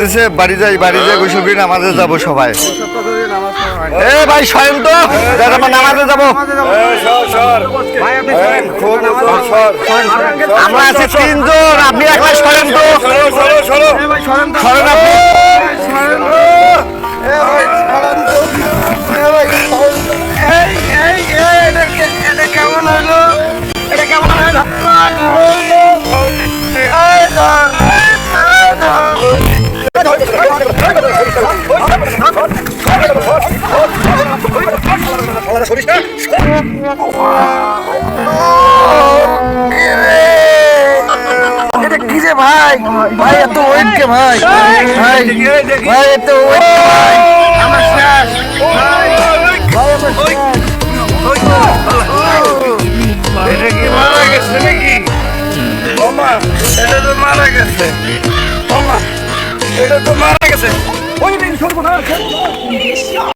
দিছে বাড়ি যাই বাড়ি যাই গোসল করে নামাজে যাব সবাই। এ ভাই স্বয়ং তো। নামাজে যাব। আমরা আছি তিনজন আপনি একলা সরেন তো। আপনি। কেমন হলো? এটা কেমন হলো? কি রে ভাই ভাই এত ওয়েট কে ভাই ভাই ভাই এত ওয়েট ভাই মারা গেছে মারা গেছে এটা তো মারা গেছে। ওই দিন সর্বনাশ।